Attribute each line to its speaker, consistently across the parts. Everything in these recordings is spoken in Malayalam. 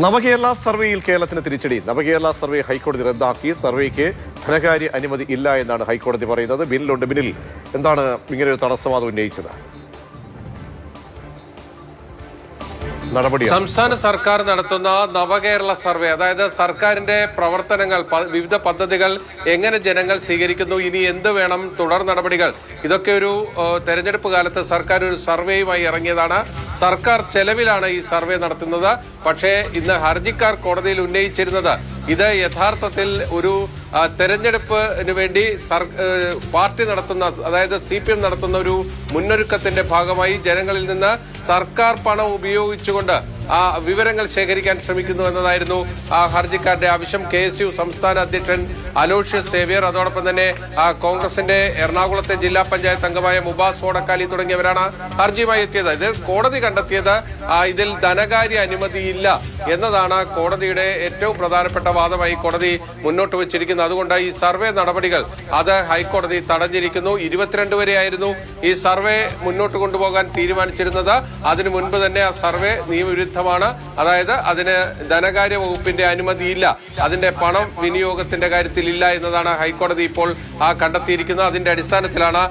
Speaker 1: നവകേരള സർവേയിൽ കേരളത്തിന് തിരിച്ചടി. നവകേരള സർവേ ഹൈക്കോടതി റദ്ദാക്കി. സർവേക്ക് ധനകാര്യ അനുമതി ഇല്ല എന്നാണ് ഹൈക്കോടതി പറയുന്നത്. ബില്ലുണ്ട് ബില്ലിൽ. എന്താണ് ഇങ്ങനെ ഒരു തടസ്സവാദം ഉന്നയിച്ചത്? നടപടി
Speaker 2: സംസ്ഥാന സർക്കാർ നടത്തുന്ന നവകേരള സർവേ അതായത് സർക്കാരിന്റെ പ്രവർത്തനങ്ങൾ വിവിധ പദ്ധതികൾ എങ്ങനെ ജനങ്ങൾ സ്വീകരിക്കുന്നു ഇനി എന്ത് വേണം തുടർ നടപടികൾ. ഇതൊക്കെ ഒരു തെരഞ്ഞെടുപ്പ് കാലത്ത് സർക്കാർ ഒരു സർവേയുമായി ഇറങ്ങിയതാണ്. സർക്കാർ ചെലവിലാണ് ഈ സർവേ നടത്തുന്നത്. പക്ഷേ ഇന്ന് ഹർജിക്കാർ കോടതിയിൽ ഉന്നയിച്ചിരുന്നത് ഇത് യഥാർത്ഥത്തിൽ ഒരു തെരഞ്ഞെടുപ്പിന് വേണ്ടി പാർട്ടി നടത്തുന്ന അതായത് സി പി എം നടത്തുന്ന ഒരു മുന്നൊരുക്കത്തിന്റെ ഭാഗമായി ജനങ്ങളിൽ നിന്ന് സർക്കാർ പണം ഉപയോഗിച്ചുകൊണ്ട് വിവരങ്ങൾ ശേഖരിക്കാൻ ശ്രമിക്കുന്നു എന്നതായിരുന്നു ആ ഹർജിക്കാരുടെ ആവശ്യം. കെ എസ് യു സംസ്ഥാന അധ്യക്ഷൻ അലോഷ്യസ് സേവ്യർ അതോടൊപ്പം തന്നെ ആ, കോൺഗ്രസിന്റെ എറണാകുളത്തെ ജില്ലാ പഞ്ചായത്ത് അംഗമായ മുബാസ് ഓടക്കാലി തുടങ്ങിയവരാണ് ഹർജിയുമായി എത്തിയത്. ഇത് കോടതി കണ്ടെത്തിയത് ഇതിൽ ധനകാര്യ അനുമതിയില്ല എന്നതാണ് കോടതിയുടെ ഏറ്റവും പ്രധാനപ്പെട്ട വാദമായി കോടതി മുന്നോട്ട് വച്ചിരിക്കുന്നത്. അതുകൊണ്ട് ഈ സർവേ നടപടികൾ അത് ഹൈക്കോടതി തടഞ്ഞിരിക്കുന്നു. ഇരുപത്തിരണ്ട് വരെയായിരുന്നു ഈ സർവേ മുന്നോട്ട് കൊണ്ടുപോകാൻ തീരുമാനിച്ചിരുന്നത്. അതിനു മുൻപ് തന്നെ ആ സർവേ നിയമവിരുദ്ധമാണ് അതായത് അതിന് ധനകാര്യ വകുപ്പിന്റെ അനുമതിയില്ല. അതിന്റെ പണം വിനിയോഗത്തിന്റെ കാര്യത്തിൽ ഇല്ല എന്നതാണ് ഹൈക്കോടതി ഇപ്പോൾ കണ്ടെത്തിയിരിക്കുന്നത്. അതിന്റെ അടിസ്ഥാനത്തിലാണ്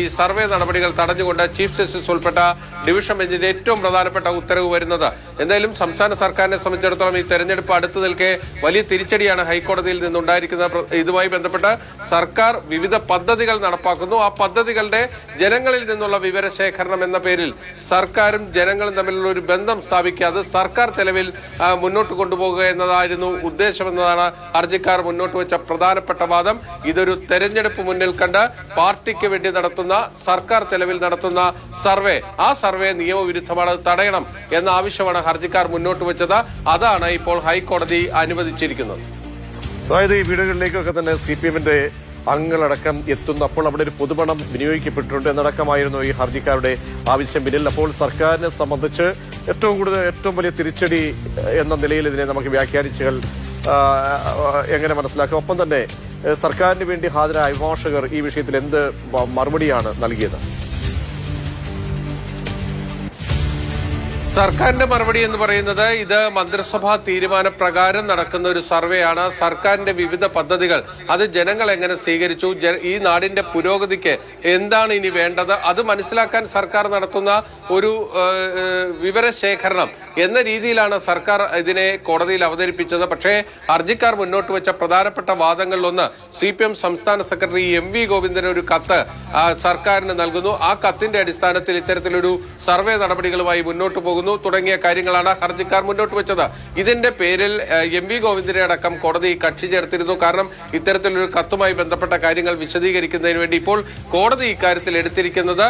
Speaker 2: ഈ സർവേ നടപടികൾ തടഞ്ഞുകൊണ്ട് ചീഫ് ജസ്റ്റിസ് ഉൾപ്പെട്ട ഡിവിഷൻ ബെഞ്ചിന്റെ ഏറ്റവും പ്രധാനപ്പെട്ട ഉത്തരവ് വരുന്നത്. എന്തായാലും സംസ്ഥാന സർക്കാരിനെ സംബന്ധിച്ചിടത്തോളം ഈ തെരഞ്ഞെടുപ്പ് അടുത്തു നിൽക്കെ വലിയ തിരിച്ചടിയാണ് ഹൈക്കോടതിയിൽ നിന്നുണ്ടായിരിക്കുന്നത്. ഇതുമായി ബന്ധപ്പെട്ട് സർക്കാർ വിവിധ പദ്ധതികൾ നടപ്പാക്കുന്നു. ആ പദ്ധതികളുടെ ജനങ്ങളിൽ നിന്നുള്ള വിവരശേഖരണം എന്ന പേരിൽ സർക്കാരും ജനങ്ങളും തമ്മിലുള്ള ഒരു ബന്ധം സ്ഥാപിക്കാതെ സർക്കാർ ചെലവിൽ മുന്നോട്ട് കൊണ്ടുപോകുക എന്നതായിരുന്നു ഉദ്ദേശമെന്നതാണ് ഹർജിക്കാർ മുന്നോട്ട് വെച്ച പ്രധാനപ്പെട്ട വാദം. ഇതൊരു തെരഞ്ഞെടുപ്പ് മുന്നിൽ കണ്ട് പാർട്ടിക്ക് വേണ്ടി നടത്തുന്ന സർക്കാർ ചെലവിൽ നടത്തുന്ന സർവേ. ആ സർവേ നിയമവിരുദ്ധമാണ് തടയണം എന്ന ആവശ്യമാണ് ഹർജിക്കാർ മുന്നോട്ട് വെച്ചത്. അതാണ് ഇപ്പോൾ ഹൈക്കോടതി അനുവദിച്ചിരിക്കുന്നത്.
Speaker 1: അതായത് ഈ വീടുകളിലേക്കൊക്കെ തന്നെ സി പി എമ്മിന്റെ അംഗങ്ങളടക്കം എത്തുന്നു. അപ്പോൾ അവിടെ ഒരു പൊതുപണം വിനിയോഗിക്കപ്പെട്ടിട്ടുണ്ട് എന്നടക്കമായിരുന്നു ഈ ഹർജിക്കാരുടെ ആവശ്യം. പിന്നിൽ അപ്പോൾ സർക്കാരിനെ സംബന്ധിച്ച് ഏറ്റവും കൂടുതൽ ഏറ്റവും വലിയ തിരിച്ചടി എന്ന നിലയിൽ ഇതിനെ നമുക്ക് വ്യാഖ്യാനിച്ചുകൾ എങ്ങനെ മനസ്സിലാക്കും? ഒപ്പം തന്നെ സർക്കാരിന് വേണ്ടി ഹാജരായ അഭിഭാഷകർ ഈ വിഷയത്തിൽ എന്ത് മറുപടിയാണ് നൽകിയത്?
Speaker 2: സർക്കാരിന്റെ മറുപടി എന്ന് പറയുന്നത് ഇത് മന്ത്രിസഭാ തീരുമാനപ്രകാരം നടക്കുന്ന ഒരു സർവേയാണ്. സർക്കാരിന്റെ വിവിധ പദ്ധതികൾ അത് ജനങ്ങൾ എങ്ങനെ സ്വീകരിച്ചു ഈ നാടിന്റെ പുരോഗതിക്ക് എന്താണ് ഇനി വേണ്ടത്? അത് മനസ്സിലാക്കാൻ സർക്കാർ നടത്തുന്ന ഒരു വിവരശേഖരണം എന്ന രീതിയിലാണ് സർക്കാർ ഇതിനെ കോടതിയിൽ അവതരിപ്പിച്ചത്. പക്ഷേ ഹർജിക്കാർ മുന്നോട്ട് വെച്ച പ്രധാനപ്പെട്ട വാദങ്ങളിലൊന്ന് സി പി എം സംസ്ഥാന സെക്രട്ടറി എം വി ഗോവിന്ദന് ഒരു കത്ത് സർക്കാരിന് നൽകുന്നു. ആ കത്തിന്റെ അടിസ്ഥാനത്തിൽ ഇത്തരത്തിലൊരു സർവേ നടപടികളുമായി മുന്നോട്ട് പോകുന്നു. തുടങ്ങിയ കാര്യങ്ങളാണ് ഹർജിക്കാർ മുന്നോട്ട് വെച്ചത്. ഇതിന്റെ പേരിൽ എം വി ഗോവിന്ദനെ അടക്കം കോടതി കക്ഷി ചേർത്തിരുന്നു. കാരണം ഇത്തരത്തിലൊരു കത്തുമായി ബന്ധപ്പെട്ട കാര്യങ്ങൾ വിശദീകരിക്കുന്നതിന് വേണ്ടി ഇപ്പോൾ കോടതി ഇക്കാര്യത്തിൽ എടുത്തിരിക്കുന്നത്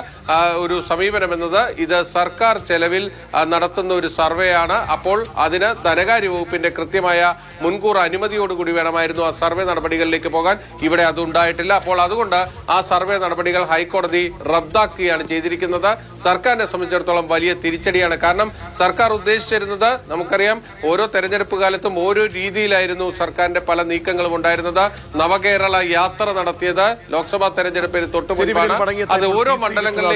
Speaker 2: ഒരു സമീപനം എന്നത് ഇത് സർക്കാർ ചെലവിൽ നടത്തുന്ന ഒരു സർവേയാണ്. അപ്പോൾ അതിന് ധനകാര്യ വകുപ്പിന്റെ കൃത്യമായ മുൻകൂർ അനുമതിയോടുകൂടി വേണമായിരുന്നു ആ സർവേ നടപടികളിലേക്ക് പോകാൻ. ഇവിടെ അത് ഉണ്ടായിട്ടില്ല. അപ്പോൾ അതുകൊണ്ട് ആ സർവേ നടപടികൾ ഹൈക്കോടതി റദ്ദാക്കുകയാണ് ചെയ്തിരിക്കുന്നത്. സർക്കാരിനെ സംബന്ധിച്ചിടത്തോളം വലിയ തിരിച്ചടിയാണ്. കാരണം സർക്കാർ ഉദ്ദേശിച്ചിരുന്നത് നമുക്കറിയാം ഓരോ തെരഞ്ഞെടുപ്പ് കാലത്തും ഓരോ രീതിയിലായിരുന്നു സർക്കാരിന്റെ പല നീക്കങ്ങളും ഉണ്ടായിരുന്നത്. നവകേരള യാത്ര നടത്തിയത് ലോക്സഭാ തെരഞ്ഞെടുപ്പിന് തൊട്ടു
Speaker 1: ശരി,
Speaker 2: അത് ഓരോ മണ്ഡലങ്ങളിലേക്ക്